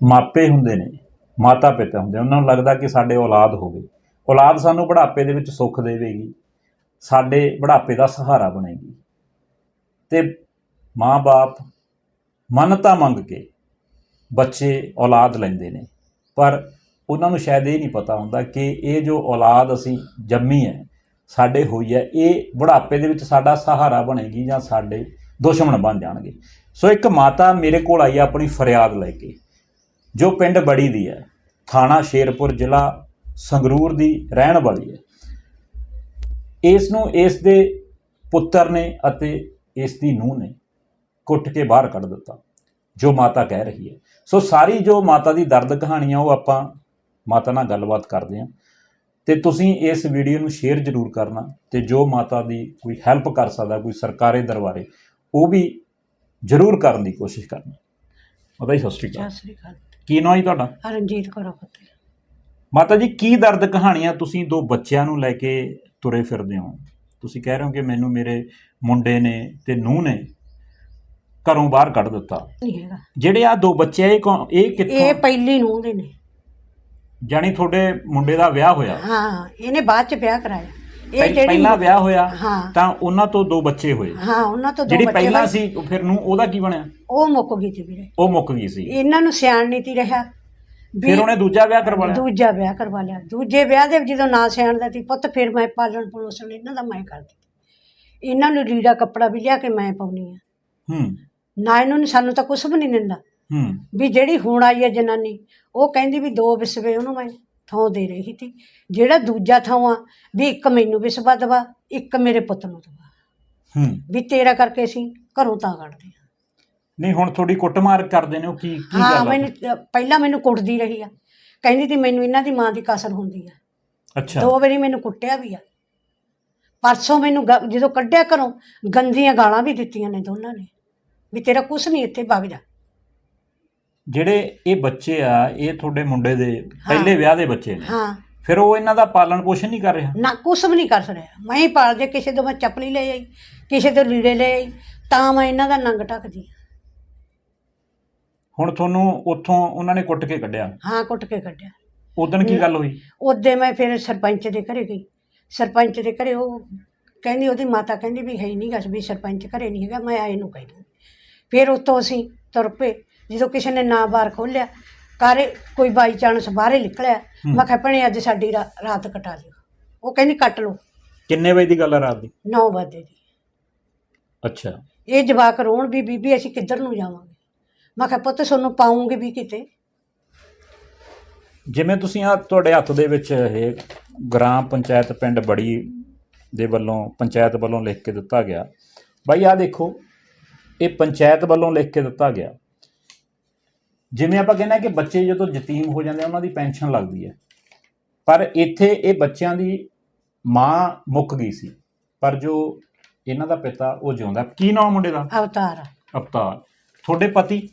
ਮਾਪੇ ਹੁੰਦੇ ਨੇ, ਮਾਤਾ ਪਿਤਾ ਹੁੰਦੇ ਉਹਨਾਂ ਨੂੰ ਲੱਗਦਾ ਕਿ ਸਾਡੇ ਔਲਾਦ ਹੋਵੇ ਔਲਾਦ ਸਾਨੂੰ ਬੁਢਾਪੇ ਦੇ ਵਿੱਚ ਸੁੱਖ ਦੇਵੇਗੀ, ਸਾਡੇ ਬੁਢਾਪੇ ਦਾ ਸਹਾਰਾ ਬਣੇਗੀ। ਤੇ ਮਾਂ-ਬਾਪ ਮੰਨਤਾ ਮੰਗ ਕੇ ਬੱਚੇ ਔਲਾਦ ਲੈਂਦੇ ਨੇ, ਪਰ ਉਹਨਾਂ ਨੂੰ ਸ਼ਾਇਦ ਇਹ ਨਹੀਂ ਪਤਾ ਹੁੰਦਾ ਕਿ ਇਹ ਜੋ ਔਲਾਦ ਅਸੀਂ ਜੰਮੀ ਹੈ, ਸਾਡੇ ਹੋਈ ਹੈ, ਇਹ ਬੁਢਾਪੇ ਦੇ ਵਿੱਚ ਸਾਡਾ ਸਹਾਰਾ ਬਣੇਗੀ ਜਾਂ ਸਾਡੇ ਦੁਸ਼ਮਣ ਬਣ ਜਾਣਗੇ। ਸੋ ਇੱਕ ਮਾਤਾ ਮੇਰੇ ਕੋਲ ਆਈ ਆਪਣੀ ਫਰਿਆਦ ਲੈ ਕੇ। ਜੋ ਪਿੰਡ ਬੜੀ ਦੀ ਹੈ, ਥਾਣਾ ਸ਼ੇਰਪੁਰ ਜ਼ਿਲ੍ਹਾ ਸੰਗਰੂਰ ਦੀ ਰਹਿਣ ਵਾਲੀ ਹੈ। ਇਸ ਨੂੰ ਇਸ ਦੇ ਪੁੱਤਰ ਨੇ ਅਤੇ ਇਸ ਦੀ ਨੂੰਹ ਨੇ ਕੁੱਟ ਕੇ ਬਾਹਰ ਕੱਢ ਦਿੱਤਾ, ਜੋ ਮਾਤਾ ਕਹਿ ਰਹੀ ਹੈ। ਸੋ ਸਾਰੀ ਜੋ ਮਾਤਾ ਦੀ ਦਰਦ ਕਹਾਣੀ ਆ ਉਹ ਆਪਾਂ ਮਾਤਾ ਨਾਲ ਗੱਲਬਾਤ ਕਰਦੇ ਹਾਂ। ਤੇ ਤੁਸੀਂ ਇਸ ਵੀਡੀਓ ਨੂੰ ਸ਼ੇਅਰ ਜ਼ਰੂਰ ਕਰਨਾ ਤੇ ਜੋ ਮਾਤਾ ਦੀ ਕੋਈ ਹੈਲਪ ਕਰ ਸਕਦਾ, ਕੋਈ ਸਰਕਾਰੀ ਦਰਬਾਰੇ, ਉਹ ਵੀ ਜ਼ਰੂਰ ਕਰਨ ਦੀ ਕੋਸ਼ਿਸ਼ ਕਰਨਾ। ਮਾਤਾ ਜੀ, ਸਤਿ ਸ਼੍ਰੀ ਅਕਾਲ। ਸਤਿ ਸ੍ਰੀ ਅਕਾਲ। ਕੀ ਨਾਂ ਜੀ ਤੁਹਾਡਾ? ਰਣਜੀਤ ਕੌਰ ਪੁੱਤ। ਮਾਤਾ ਜੀ ਕੀ ਦਰਦ ਕਹਾਣੀਆਂ ਤੁਸੀਂ ਦੋ ਬੱਚਿਆਂ ਨੂੰ ਲੈ ਕੇ ਤੁਰੇ ਫਿਰਦੇ ਹੋ? ਤੁਸੀਂ ਕਹਿ ਰਹੇ ਹੋ ਕਿ ਮੈਨੂੰ ਮੇਰੇ ਮੁੰਡੇ ਨੇ ਤੇ ਨੂੰਹ ਨੇ ਘਰੋਂ ਬਾਹਰ ਕੱਢ ਦਿੱਤਾ। ਨਹੀਂ ਹੈਗਾ। ਜਿਹੜੇ ਆ ਦੋ ਬੱਚੇ ਆ, ਇਹ ਕੌਣ ਇਹ ਇਹ ਕਿੱਥੋਂ ਪਹਿਲੀ ਨੂੰ ਦੇ ਨੇ। ਜਾਣੀ ਤੁਹਾਡੇ ਮੁੰਡੇ ਦਾ ਵਿਆਹ ਹੋਇਆ। ਹਾਂ ਇਹਨੇ ਬਾਅਦ ਚ ਵਿਆਹ ਕਰਾਇਆ। ਇਹ ਜਿਹੜੀ ਪਹਿਲਾਂ ਵਿਆਹ ਹੋਇਆ ਹਾਂ। ਤਾਂ ਉਹਨਾਂ ਤੋਂ ਦੋ ਬੱਚੇ ਹੋਏ। ਹਾਂ ਉਹਨਾਂ ਤੋਂ ਦੋ ਜਿਹੜੀ ਬੱਚੇ ਪਹਿਲਾਂ ਹੋਏ, ਸੀ ਉਹ ਫਿਰ ਨੂੰ ਉਹਦਾ ਕੀ ਬਣਿਆ? ਉਹ ਮੁੱਕ ਗਈ ਸੀ ਵੀਰੇ। ਉਹ ਮੁੱਕ ਗਈ ਸੀ। ਇਹਨਾਂ ਨੂੰ ਸਿਆਣ ਨਹੀਂ ਤੀ ਰਿਹਾ। ਵੀ ਫਿਰ ਉਹਨੇ ਦੂਜਾ ਵਿਆਹ ਕਰਵਾ ਲਿਆ? ਦੂਜਾ ਵਿਆਹ ਕਰਵਾ ਲਿਆ। ਦੂਜੇ ਵਿਆਹ ਦੇ ਜਦੋਂ ਨਾ ਸਿਆਣਦਾ ਸੀ ਪੁੱਤ ਫਿਰ ਮੈਂ ਪਾਲਣ ਪੋਸ਼ਣ ਇਹਨਾਂ ਦਾ ਮੈਂ ਕਰਦੀ। ਇਹਨਾਂ ਨੂੰ ਲੀੜਾ ਕੱਪੜਾ ਵੀ ਲਿਆ ਕੇ ਮੈਂ ਪਾਉਣੀ ਆ। ਹੂੰ। ਨਾ ਇਹਨਾਂ ਨੂੰ ਸਾਨੂੰ ਤਾਂ ਕੁਝ ਵੀ ਨਹੀਂ ਦਿੰਦਾ। ਹੂੰ। ਵੀ ਜਿਹੜੀ ਹੁਣ ਆਈ ਹੈ ਜਨਾਨੀ ਉਹ ਕਹਿੰਦੀ ਵੀ ਦੋ ਵਿਸਵੇ ਉਹਨੂੰ ਮੈਂ। ਥਾਂ ਦੇ ਰਹੀ ਸੀ। ਜਿਹੜਾ ਦੂਜਾ ਥਾਂ ਆ ਵੀ ਇੱਕ ਮੈਨੂੰ ਵਿਸਵਾ ਦਵਾ ਇੱਕ ਮੇਰੇ ਪੁੱਤ ਨੂੰ ਦਵਾ। ਹੂੰ। ਵੀ ਤੇਰਾ ਕਰਕੇ ਅਸੀਂ ਘਰੋਂ ਤਾਂ ਕੱਢਦੇ ਹਾਂ। ਨਹੀਂ ਹੁਣ ਥੋੜੀ ਕੁੱਟਮਾਰ ਕਰਦੇ ਨੇ ਉਹ ਕੀ ਕੀ ਹਾਂ ਗੱਲ ਆ? ਮੈਨੂੰ ਪਹਿਲਾਂ ਮੈਨੂੰ ਕੁੱਟਦੀ ਰਹੀ ਆ। ਕਹਿੰਦੀ ਤੀ ਮੈਨੂੰ ਇਹਨਾਂ ਦੀ ਮਾਂ ਦੀ ਕਸਰ ਹੁੰਦੀ ਆ। ਅੱਛਾ। ਦੋ ਵਾਰੀ ਮੈਨੂੰ ਕੁੱਟਿਆ ਵੀ ਆ। ਪਰਸੋਂ ਮੈਨੂੰ ਗ- ਜਦੋਂ ਕੱਢਿਆ ਘਰੋਂ ਗੰਦੀਆਂ ਗਾਲਾਂ ਵੀ ਦਿੱਤੀਆਂ ਨੇ ਦੋਨਾਂ ਨੇ। ਵੀ ਤੇਰਾ ਕੁਛ ਨਹੀਂ ਇੱਥੇ ਵਗ ਜਾ। ਜਿਹੜੇ ਇਹ ਬੱਚੇ ਆ ਇਹ ਤੁਹਾਡੇ ਮੁੰਡੇ ਦੇ ਪਹਿਲੇ ਵਿਆਹ ਦੇ ਬੱਚੇ ਨੇ। ਹਾਂ। ਫਿਰ ਉਹ ਇਹਨਾਂ ਦਾ ਪਾਲਣ ਪੋਸ਼ਣ ਨਹੀਂ ਕਰ ਰਿਹਾ? ਨਾ ਕੁਛ ਵੀ ਨਹੀਂ ਕਰ ਰਿਹਾ ਮੈਂ ਹੀ ਪਾਲ ਜੇ ਕਿਸੇ ਤੋਂ ਮੈਂ ਚੱਪਲੀ ਲੈ ਆਈ ਕਿਸੇ ਤੋਂ ਲੀੜੇ ਲੈ ਆਈ ਤਾਂ ਮੈਂ ਇਹਨਾਂ ਦਾ ਨੰਗ ਢੱਕਦੀ ਹਾਂ। ਹੁਣ ਤੁਹਾਨੂੰ ਉੱਥੋਂ ਉਹਨਾਂ ਨੇ ਕੁੱਟ ਕੇ ਕੱਢਿਆ? ਹਾਂ ਕੁੱਟ ਕੇ ਕੱਢਿਆ। ਉਦੋਂ ਕੀ ਗੱਲ ਹੋਈ? ਉਹਦੇ ਮੈਂ ਫਿਰ ਸਰਪੰਚ ਦੇ ਘਰੇ ਗਈ। ਸਰਪੰਚ ਦੇ ਘਰੇ ਉਹ ਕਹਿੰਦੀ ਉਹਦੀ ਮਾਤਾ ਕਹਿੰਦੀ ਵੀ ਹੈ ਹੀ ਨਹੀਂ ਗਾ ਵੀ ਸਰਪੰਚ ਘਰੇ ਨਹੀਂ ਹੈਗਾ ਮੈਂ ਆਏ ਨੂੰ ਕਹਿ ਦੂੰ ਫਿਰ ਉੱਥੋਂ ਅਸੀਂ ਤੁਰ ਪਏ। ਜਦੋਂ ਕਿਸੇ ਨੇ ਨਾ ਬਾਰ ਖੋਲਿਆ ਕਾਰੇ ਕੋਈ ਬਾਈ ਚਾਂਸ ਬਾਹਰੇ ਨਿਕਲਿਆ। ਮੈਂ ਕਿਹਾ ਭੈਣੇ ਅੱਜ ਸਾਡੀ ਰਾ- ਰਾਤ ਕਟਾ ਲਿਓ ਉਹ ਕਹਿੰਦੀ ਕੱਟ ਲਓ। ਕਿੰਨੇ ਵਜੇ ਦੀ ਗੱਲ ਆ ਰਾਤ ਦੀ? 9 ਵਜੇ ਦੀ। ਅੱਛਾ। ਇਹ ਜਵਾਕ ਰੋਣ ਵੀ ਬੀਬੀ ਅਸੀਂ ਕਿੱਧਰ ਨੂੰ ਜਾਵਾਂਗੇ? ਮੈਂ ਕਿਹਾ ਪੁੱਤ ਤੁਹਾਨੂੰ ਪਾਉਂਗੇ ਵੀ ਕਿਤੇ? ਜਿਵੇਂ ਤੁਸੀਂ ਆ ਤੁਹਾਡੇ ਹੱਥ ਦੇ ਵਿੱਚ ਇਹ ਗ੍ਰਾਮ ਪੰਚਾਇਤ ਪਿੰਡ ਬੜੀ ਦੇ ਵੱਲੋਂ ਪੰਚਾਇਤ ਵੱਲੋਂ ਲਿਖ ਕੇ ਦਿੱਤਾ ਗਿਆ। ਬਾਈ ਆ ਦੇਖੋ ਇਹ ਪੰਚਾਇਤ ਵੱਲੋਂ ਲਿਖ ਕੇ ਦਿੱਤਾ ਗਿਆ। ਜਿਵੇਂ ਆਪਾਂ ਕਹਿੰਦੇ ਹਾਂ ਕਿ ਬੱਚੇ ਜਦੋਂ ਯਤੀਮ ਹੋ ਜਾਂਦੇ ਆ ਉਹਨਾਂ ਦੀ ਪੈਨਸ਼ਨ ਲੱਗਦੀ ਹੈ। ਪਰ ਇੱਥੇ ਇਹ ਬੱਚਿਆਂ ਦੀ ਮਾਂ ਮੁੱਕ ਗਈ ਸੀ। ਪਰ ਜੋ ਇਹਨਾਂ ਦਾ ਪਿਤਾ ਉਹ ਜਿਉਂਦਾ। ਕੀ ਨਾਮ ਮੁੰਡੇ ਦਾ? ਅਵਤਾਰ। ਅਵਤਾਰ। ਤੁਹਾਡੇ ਪਤੀ?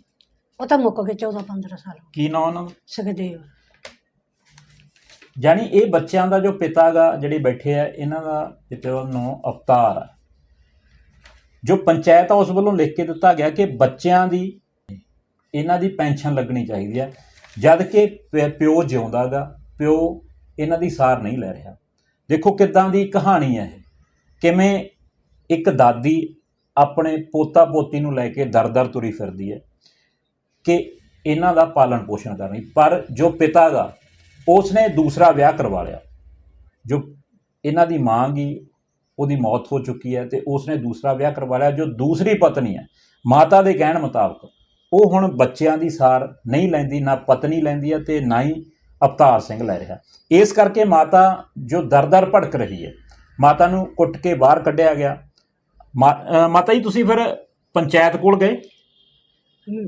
ਉਹ ਤਾਂ ਮੁੱਕ ਗਏ 14 15 ਸਾਲ। ਕੀ ਨਾਮ ਉਹਨਾਂ ਦਾ? ਸੁਖਦੇਵ। ਜਾਨੀ ਇਹ ਬੱਚਿਆਂ ਦਾ ਜੋ ਪਿਤਾ ਗਾ ਜਿਹੜੇ ਬੈਠੇ ਆ ਇਹਨਾਂ ਦਾ ਪਿਤਾ ਦਾ ਨਾਮ ਅਵਤਾਰ ਆ। ਜੋ ਪੰਚਾਇਤ ਆ ਉਸ ਵੱਲੋਂ ਲਿਖ ਕੇ ਦਿੱਤਾ ਗਿਆ ਕਿ ਬੱਚਿਆਂ ਦੀ ਇਹਨਾਂ ਦੀ ਪੈਨਸ਼ਨ ਲੱਗਣੀ ਚਾਹੀਦੀ ਹੈ ਜਦ ਕਿ ਪ- ਪਿਓ ਜਿਉਂਦਾ ਗਾ, ਪਿਓ ਇਹਨਾਂ ਦੀ ਸਾਰ ਨਹੀਂ ਲੈ ਰਿਹਾ। ਦੇਖੋ ਕਿੱਦਾਂ ਦੀ ਕਹਾਣੀ ਹੈ ਇਹ। ਕਿਵੇਂ ਇੱਕ ਦਾਦੀ ਆਪਣੇ ਪੋਤਾ ਪੋਤੀ ਨੂੰ ਲੈ ਕੇ ਦਰ-ਦਰ ਤੁਰੀ ਫਿਰਦੀ ਹੈ ਕਿ ਇਹਨਾਂ ਦਾ ਪਾਲਣ ਪੋਸ਼ਣ ਕਰਨੀ ਪਰ ਜੋ ਪਿਤਾ ਗਾ, ਉਸਨੇ ਦੂਸਰਾ ਵਿਆਹ ਕਰਵਾ ਲਿਆ। ਜੋ ਇਹਨਾਂ ਦੀ ਮਾਂ ਗੀ, ਉਹਦੀ ਮੌਤ ਹੋ ਚੁੱਕੀ ਹੈ ਤੇ ਉਸਨੇ ਦੂਸਰਾ ਵਿਆਹ ਕਰਵਾ ਲਿਆ, ਜੋ ਦੂਸਰੀ ਪਤਨੀ ਹੈ। ਮਾਤਾ ਦੇ ਕਹਿਣ ਮੁਤਾਬਕ ਉਹ ਹੁਣ ਬੱਚਿਆਂ ਦੀ ਸਾਰ ਨਹੀਂ ਲੈਂਦੀ ਨਾ ਪਤਨੀ ਲੈਂਦੀ ਹੈ ਤੇ ਨਾ ਹੀ ਅਵਤਾਰ ਸਿੰਘ ਲੈ ਰਿਹਾ। ਇਸ ਕਰਕੇ ਮਾਤਾ ਜੋ ਦਰ-ਦਰ ਭੜਕ ਰਹੀ ਹੈ ਮਾਤਾ ਨੂੰ ਕੁੱਟ ਕੇ ਬਾਹਰ ਕੱਢਿਆ ਗਿਆ। ਮਾਤਾ ਜੀ ਤੁਸੀਂ ਫਿਰ ਪੰਚਾਇਤ ਕੋਲ ਗਏ?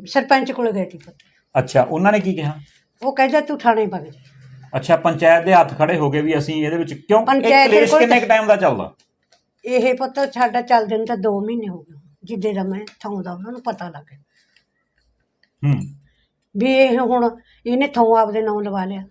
ਸਰਪੰਚ ਕੋਲ ਗਏ ਸੀ ਪੁੱਤ। ਅੱਛਾ ਉਹਨਾਂ ਨੇ ਕੀ ਕਿਹਾ? ਉਹ ਕਹਿੰਦਾ ਤੂੰ ਥਾਣੇ ਵਗ ਜਾ। ਅੱਛਾ ਪੰਚਾਇਤ ਦੇ ਹੱਥ ਖੜੇ ਹੋ ਗਏ ਵੀ ਅਸੀਂ ਇਹਦੇ ਵਿੱਚ ਕਿਉਂ ਪੰਚਾਇਤ ਕਲੇਸ਼ ਕਿੰਨੇ ਟਾਈਮ ਦਾ ਚੱਲਦਾ? ਇਹ ਪੁੱਤ ਸਾਡਾ ਚੱਲਦੇ ਨੂੰ ਤਾਂ 2 ਮਹੀਨੇ ਹੋ ਗਏ। ਜਿੱਦੇ ਦਾ ਮੈਂ ਥਾਂ ਦਾ ਉਹਨਾਂ ਨੂੰ ਪਤਾ ਲੱਗ ਗਿਆ। ਹੂੰ। ਵੀ ਇਹ ਹੁਣ ਇਹਨੇ ਥਾਂ ਆਪਦੇ ਨਾਂ ਲਵਾ ਲਿਆ।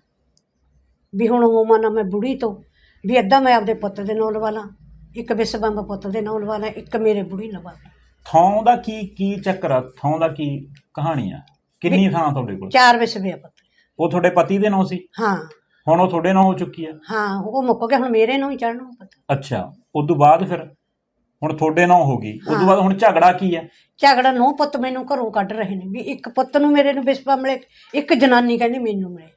ਵੀ ਹੁਣ ਹੋਵਾਂ ਨਾ ਮੈਂ ਬੁੜੀ ਤੋਂ ਵੀ ਅੱਧਾ ਮੈਂ ਆਪਦੇ ਪੁੱਤ ਦੇ ਨਾਂ ਲਵਾ ਲਾਂ ਇੱਕ ਵਿਸਵੰਬ ਪੁੱਤ ਦੇ ਨਾਂ ਲਵਾ ਲਾਂ ਇੱਕ ਮੇਰੇ ਬੁੜੀ ਲਵਾ ਲਾਂ। ਥੌਂ ਦਾ ਕੀ ਕੀ ਚੱਕਰ ਆ? ਥੌਂ ਦਾ ਕੀ ਕਹਾਣੀ ਆ? ਕਿੰਨੀ ਥਾਂ ਤੁਹਾਡੇ ਕੋਲ? ਚਾਰ ਵਿਸਵੇ ਆ ਪੁੱਤ। ਉਹ ਤੁਹਾਡੇ ਪਤੀ ਦੇ ਨਾਂ ਸੀ? ਹਾਂ। ਹੁਣ ਉਹ ਤੁਹਾਡੇ ਨਾਂ ਹੋ ਚੁੱਕੀ ਆ? ਹਾਂ ਉਹ ਮੁੱਕ ਗਿਆ ਹੁਣ ਮੇਰੇ ਨੂੰ ਹੀ ਚੜਨਾ ਪਤਾ। ਅੱਛਾ ਉਸ ਤੋਂ ਬਾਅਦ ਫਿਰ? ਹੁਣ ਤੁਹਾਡੇ ਨਾਂ ਹੋ ਗਈ। ਉਸ ਤੋਂ ਹਾਂ। ਬਾਅਦ ਹੁਣ ਝਗੜਾ ਕੀ ਆ? ਝਗੜਾ ਨੂੰ ਪੁੱਤ ਮੈਨੂੰ ਘਰੋਂ ਕੱਢ ਰਹੇ ਨੇ। ਵੀ ਇੱਕ ਪੁੱਤ ਨੂੰ ਮੇਰੇ ਨੂੰ ਵਿਸਵਾ ਮਿਲੇ ਇੱਕ ਜਨਾਨੀ ਕਹਿੰਦੀ ਮੈਨੂੰ ਮਿਲੇ।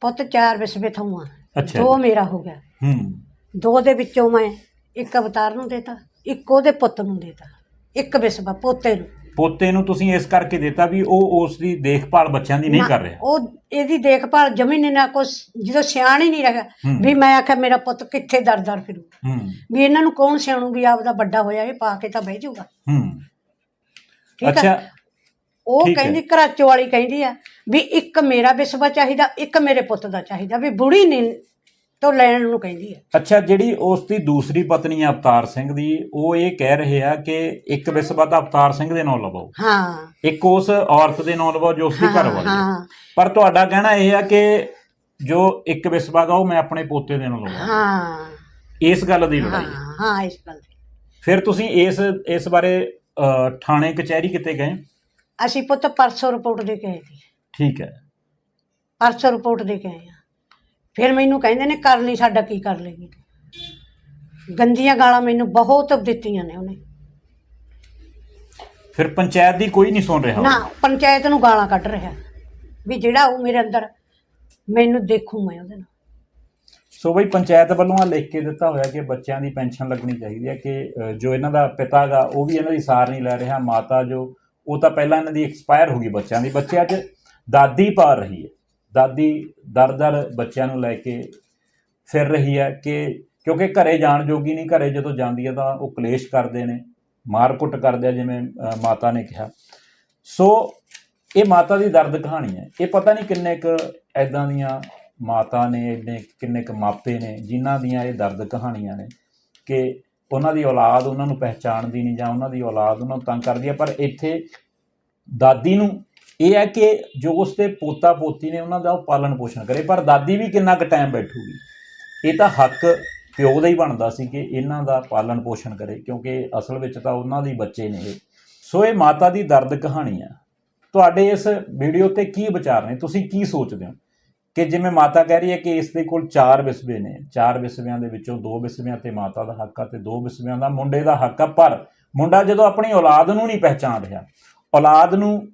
ਪੁੱਤ ਚਾਰ ਵਿਸਵੇ ਥਾਵਾਂ ਅੱਛਾ ਦੋ। ਮੇਰਾ ਹੋ ਗਿਆ। ਹੂੰ। ਦੋ ਦੇ ਵਿੱਚੋਂ ਮੈਂ ਇੱਕ ਅਵਤਾਰ ਨੂੰ ਦੇਤਾ ਇੱਕ ਉਹਦੇ ਪੁੱਤ ਨੂੰ ਦੇਤਾ ਇੱਕ ਵਿਸਵਾ ਪੋਤੇ ਨੂੰ। ਪੋਤੇ ਨੂੰ ਤੁਸੀਂ ਇਸ ਕਰਕੇ ਦਿੱਤਾ ਵੀ ਉਹ ਉਸ ਦੀ ਦੇਖਭਾਲ ਬੱਚਿਆਂ ਦੀ ਨਹੀਂ ਨਾ, ਕਰ ਰਿਹਾ। ਉਹ ਇਹਦੀ ਦੇਖਭਾਲ ਜਮੀਨ ਨਾ ਕੁਛ ਜਦੋਂ ਸਿਆਣ ਹੀ ਨਹੀਂ ਰਿਹਾ। ਹੂੰ। ਵੀ ਮੈਂ ਆਖਿਆ ਮੇਰਾ ਪੁੱਤ ਕਿੱਥੇ ਦਰ ਦਰ ਫਿਰੂ। ਹੂੰ। ਵੀ ਇਹਨਾਂ ਨੂੰ ਕੌਣ ਸਿਆਣੂ ਵੀ ਆਪਦਾ ਵੱਡਾ ਹੋਇਆ ਇਹ ਪਾ ਕੇ ਤਾਂ ਬਹਿ ਜਾਊਗਾ। ਹੂੰ। ਠੀਕ ਆ? ਅੱਛਾ। ਉਹ ਠੀਕ ਹੈ। ਕਹਿੰਦੀ ਘਰਾਚੋ ਵਾਲੀ ਕਹਿੰਦੀ ਆ ਵੀ ਇੱਕ ਮੇਰਾ ਵਿਸਵਾ ਚਾਹੀਦਾ ਇੱਕ ਮੇਰੇ ਪੁੱਤ ਦਾ ਚਾਹੀਦਾ। ਵੀ ਬੁੜੀ ਨੇ ਤੋਂ ਲੈਣ ਨੂੰ ਕਹਿੰਦੀ ਆ। ਅੱਛਾ ਜਿਹੜੀ ਉਸ ਦੀ ਦੂਸਰੀ ਪਤਨੀ ਆ ਅਵਤਾਰ ਸਿੰਘ ਦੀ ਉਹ ਇਹ ਕਹਿ ਰਹੇ ਆ ਕਿ ਇੱਕ ਵਿਸਵਾ ਤਾਂ ਅਵਤਾਰ ਸਿੰਘ ਦੇ ਨਾਂ ਲਵਾਓ ਹਾਂ। ਇੱਕ ਉਸ ਔਰਤ ਦੇ ਨਾਂ ਲਵਾਓ ਜੋ ਉਸ ਦੀ ਘਰ ਹਾਂ ਵਾਲੀ ਹੈ। ਹਾਂ। ਪਰ ਤੁਹਾਡਾ ਕਹਿਣਾ ਇਹ ਆ ਕਿ ਜੋ ਇੱਕ ਵਿਸਵਾ ਗਾ ਉਹ ਮੈਂ ਆਪਣੇ ਪੋਤੇ ਦੇ ਨਾਂ ਲਵਾਂ। ਹਾਂ। ਇਸ ਗੱਲ ਦੀ ਲੜਾਈ ਹੈ। ਹਾਂ ਹਾਂ ਇਸ ਗੱਲ ਦੀ। ਫਿਰ ਤੁਸੀਂ ਇਸ ਇਸ ਬਾਰੇ ਅ, ਥਾਣੇ ਕਚਹਿਰੀ ਕਿਤੇ ਗਏ? ਅਸੀਂ ਪੁੱਤ ਪਰਸੋਂ ਰਿਪੋਰਟ ਦੇ ਕੇ ਆਏ ਸੀ। ਠੀਕ ਹੈ। ਪਰਸੋਂ ਰਿਪੋਰਟ ਦੇ ਕੇ ਆਏ ਫਿਰ ਮੈਨੂੰ ਕਹਿੰਦੇ ਨੇ ਕਰ ਲਈ ਸਾਡਾ ਕੀ ਕਰ ਲੇਗੀ ਗੰਦੀਆਂ ਗਾਲਾਂ ਮੈਨੂੰ ਬਹੁਤ ਦਿੱਤੀਆਂ ਨੇ ਉਹਨੇ। ਫਿਰ ਪੰਚਾਇਤ ਦੀ ਕੋਈ ਨਹੀਂ ਸੁਣ ਰਿਹਾ। ਨਾ ਪੰਚਾਇਤ ਨੂੰ ਗਾਲਾਂ ਕੱਢ ਰਿਹਾ। ਵੀ ਜਿਹੜਾ ਉਹ ਮੇਰੇ ਅੰਦਰ ਮੈਨੂੰ ਦੇਖੂ ਮੈਂ ਉਹਦੇ ਨਾਲ। ਸੋ ਬਈ ਪੰਚਾਇਤ ਵੱਲੋਂ ਆ ਲਿਖ ਕੇ ਦਿੱਤਾ ਹੋਇਆ ਕਿ ਬੱਚਿਆਂ ਦੀ ਪੈਨਸ਼ਨ ਲੱਗਣੀ ਚਾਹੀਦੀ ਹੈ ਕਿ ਅ, ਜੋ ਇਹਨਾਂ ਦਾ ਪਿਤਾ ਗਾ ਉਹ ਵੀ ਇਹਨਾਂ ਦੀ ਸਾਰ ਨਹੀਂ ਲੈ ਰਿਹਾ ਮਾਤਾ ਜੋ ਉਹ ਤਾਂ ਪਹਿਲਾਂ ਇਹਨਾਂ ਦੀ ਐਕਸਪਾਇਰ ਹੋ ਗਈ ਬੱਚਿਆਂ ਦੀ। ਬੱਚਿਆਂ 'ਚ ਦਾਦੀ ਪਾਰ ਰਹੀ ਹੈ। ਦਾਦੀ ਦਰ ਦਰ ਬੱਚਿਆਂ ਨੂੰ ਲੈ ਕੇ ਫਿਰ ਰਹੀ ਹੈ ਕਿ ਕਿਉਂਕਿ ਘਰੇ ਜਾਣ ਜੋਗੀ ਨਹੀਂ, ਘਰੇ ਜਦੋਂ ਜਾਂਦੀ ਹੈ ਤਾਂ ਉਹ ਕਲੇਸ਼ ਕਰਦੇ ਨੇ, ਮਾਰ ਕੁੱਟ ਕਰਦੇ ਆ ਜਿਵੇਂ ਮਾਤਾ ਨੇ ਕਿਹਾ। ਸੋ ਇਹ ਮਾਤਾ ਦੀ ਦਰਦ ਕਹਾਣੀ ਹੈ। ਇਹ ਪਤਾ ਨਹੀਂ ਕਿੰਨੇ ਕੁ ਐਦਾਂ ਦੀਆਂ ਮਾਤਾ ਨੇ, ਇੰਨੇ ਕਿੰਨੇ ਕੁ ਮਾਪੇ ਨੇ, ਜਿਨ੍ਹਾਂ ਦੀਆਂ ਇਹ ਦਰਦ ਕਹਾਣੀਆਂ ਨੇ ਕਿ ਉਹਨਾਂ ਦੀ ਔਲਾਦ ਉਹਨਾਂ ਨੂੰ ਪਹਿਚਾਣਦੀ ਨਹੀਂ ਜਾਂ ਉਹਨਾਂ ਦੀ ਔਲਾਦ ਉਹਨਾਂ ਨੂੰ ਤੰਗ ਕਰਦੀ ਹੈ। ਪਰ ਇੱਥੇ ਦਾਦੀ ਨੂੰ ਇਹ ਹੈ ਕਿ ਜੋ ਉਸਦੇ ਪੋਤਾ ਪੋਤੀ ਨੇ ਉਹਨਾਂ ਦਾ ਉਹ ਪਾਲਣ ਪੋਸ਼ਣ ਕਰੇ, ਪਰ ਦਾਦੀ ਵੀ ਕਿੰਨਾ ਕੁ ਟਾਈਮ ਬੈਠੂਗੀ? ਇਹ ਤਾਂ ਹੱਕ ਪਿਓ ਦਾ ਹੀ ਬਣਦਾ ਸੀ ਕਿ ਇਹਨਾਂ ਦਾ ਪਾਲਣ ਪੋਸ਼ਣ ਕਰੇ, ਕਿਉਂਕਿ ਅਸਲ ਵਿੱਚ ਤਾਂ ਉਹਨਾਂ ਦੇ ਬੱਚੇ ਨੇ ਇਹ। ਸੋ ਇਹ ਮਾਤਾ ਦੀ ਦਰਦ ਕਹਾਣੀ ਆ। ਤੁਹਾਡੇ ਇਸ ਵੀਡੀਓ ਤੇ ਕੀ ਵਿਚਾਰ ਨੇ? ਤੁਸੀਂ ਕੀ ਸੋਚਦੇ ਹੋ? ਕਿ ਜਿਵੇਂ ਮਾਤਾ ਕਹਿ ਰਹੀ ਹੈ ਕਿ ਇਸ ਦੇ ਕੋਲ ਚਾਰ ਵਿਸਵੇ ਨੇ, ਚਾਰ ਵਿਸਵਿਆਂ ਦੇ ਵਿੱਚੋਂ ਦੋ ਵਿਸਵਿਆਂ ਤੇ ਮਾਤਾ ਦਾ ਹੱਕ ਆ ਤੇ ਦੋ ਵਿਸਵਿਆਂ ਦਾ ਮੁੰਡੇ ਦਾ ਹੱਕ ਆ, ਪਰ ਮੁੰਡਾ ਜਦੋਂ ਆਪਣੀ ਔਲਾਦ ਨੂੰ ਨਹੀਂ ਪਹਿਚਾਨ ਰਿਹਾ, ਔਲਾਦ ਨੂੰ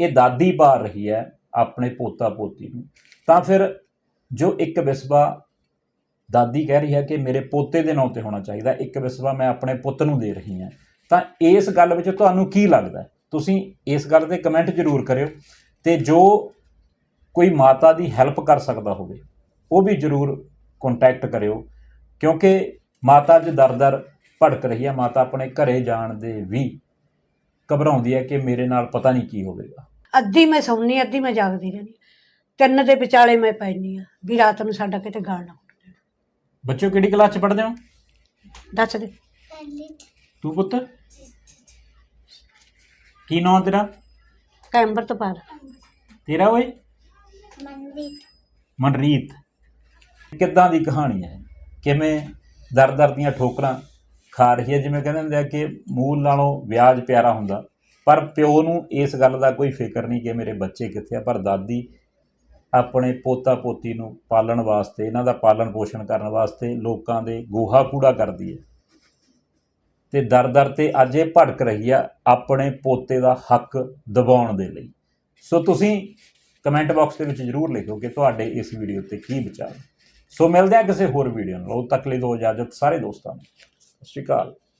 ਇਹ ਦਾਦੀ ਪਾਰ ਰਹੀ ਹੈ ਆਪਣੇ ਪੋਤਾ ਪੋਤੀ ਨੂੰ। ਤਾਂ ਫਿਰ ਜੋ ਇੱਕ ਵਿਸਵਾ ਦਾਦੀ ਕਹਿ ਰਹੀ ਹੈ ਕਿ ਮੇਰੇ ਪੋਤੇ ਦੇ ਨਾਂ ਤੇ ਹੋਣਾ ਚਾਹੀਦਾ, ਇੱਕ ਵਿਸਵਾ ਮੈਂ ਆਪਣੇ ਪੁੱਤ ਨੂੰ ਦੇ ਰਹੀ ਹਾਂ। ਤਾਂ ਇਸ ਗੱਲ ਵਿੱਚ ਤੁਹਾਨੂੰ ਕੀ ਲੱਗਦਾ ਤੁਸੀਂ ਇਸ ਗੱਲ ਤੇ ਕਮੈਂਟ ਜ਼ਰੂਰ ਕਰਿਓ ਤੇ ਜੋ ਕੋਈ ਮਾਤਾ ਦੀ ਹੈਲਪ ਕਰ ਸਕਦਾ ਹੋਵੇ, ਉਹ ਵੀ ਜ਼ਰੂਰ ਕੰਟੈਕਟ ਕਰਿਓ, ਕਿਉਂਕਿ ਮਾਤਾ ਅੱਜ ਦਰ-ਦਰ ਭੜਕ ਰਹੀ ਹੈ। ਮਾਤਾ ਆਪਣੇ ਘਰੇ ਜਾਣ ਦੇ ਵੀ ਘਬਰਾਉਂਦੀ ਹੈ ਕਿ ਮੇਰੇ ਨਾਲ ਪਤਾ ਨਹੀਂ ਕੀ ਹੋਵੇਗਾ। ਅੱਧੀ ਮੈਂ ਸੌਂਦੀ ਅੱਧੀ ਮੈਂ ਜਾਗਦੀ ਰਹਿੰਦੀ ਤਿੰਨ ਦੇ ਵਿਚਾਲੇ ਮੈਂ ਪੈਂਦੀ ਆ ਵੀ ਰਾਤ ਨੂੰ ਸਾਡਾ ਕਿਤੇ ਗਾਲ ਨਾ ਉੱਠ ਬੱਚਿਓ ਕਿਹੜੀ ਕਲਾਸ ਚ ਪੜ੍ਹਦੇ ਹੋ? ਦੱਸ ਦੇ। ਤੂੰ ਪੁੱਤ? ਕੀ ਨਾਮ ਤੇਰਾ? ਕੈਂਬਰ ਤੋਂ ਪਾਰ ਤੇਰਾ ਓਏ? ਮਨਰੀਤ। ਕਿੱਦਾਂ ਦੀ ਕਹਾਣੀ ਹੈ? ਕਿਵੇਂ ਦਰ ਦਰ ਦੀਆਂ ਠੋਕਰਾਂ ਖਾ ਰਹੀ ਹੈ? ਜਿਵੇਂ ਕਹਿੰਦੇ ਹੁੰਦੇ ਆ ਕਿ ਮੂਲ ਨਾਲੋਂ ਵਿਆਜ ਪਿਆਰਾ ਹੁੰਦਾ। ਪਰ ਪਿਓ ਨੂੰ ਇਸ ਗੱਲ ਦਾ ਕੋਈ ਫਿਕਰ ਨਹੀਂ ਕਿ ਮੇਰੇ ਬੱਚੇ ਕਿੱਥੇ ਆ, ਪਰ ਦਾਦੀ ਆਪਣੇ ਪੋਤਾ ਪੋਤੀ ਨੂੰ ਪਾਲਣ ਵਾਸਤੇ, ਇਹਨਾਂ ਦਾ ਪਾਲਣ ਪੋਸ਼ਣ ਕਰਨ ਵਾਸਤੇ ਲੋਕਾਂ ਦੇ ਗੋਹਾ ਕੂੜਾ ਕਰਦੀ ਹੈ। ਤੇ ਦਰ ਦਰ ਤੇ ਅੱਜ ਇਹ ਭੜਕ ਰਹੀ ਆ ਆਪਣੇ ਪੋਤੇ ਦਾ ਹੱਕ ਦਬਾਉਣ ਦੇ ਲਈ। ਸੋ ਤੁਸੀਂ ਕਮੈਂਟ ਬਾਕਸ ਦੇ ਵਿੱਚ ਜਰੂਰ ਲਿਖੋ ਕਿ ਤੁਹਾਡੇ ਇਸ ਵੀਡੀਓ ਤੇ ਕੀ ਵਿਚਾਰ ਸੋ ਮਿਲਦੇ ਹਾਂ ਕਿਸੇ ਹੋਰ ਵੀਡੀਓ ਨਾਲ। ਉਦੋਂ ਤੱਕ ਲਈ ਦੋ ਇਜਾਜ਼ਤ ਸਾਰੇ ਦੋਸਤਾਂ ਨੂੰ। ਸਤਿ ਸ਼੍ਰੀ ਅਕਾਲ।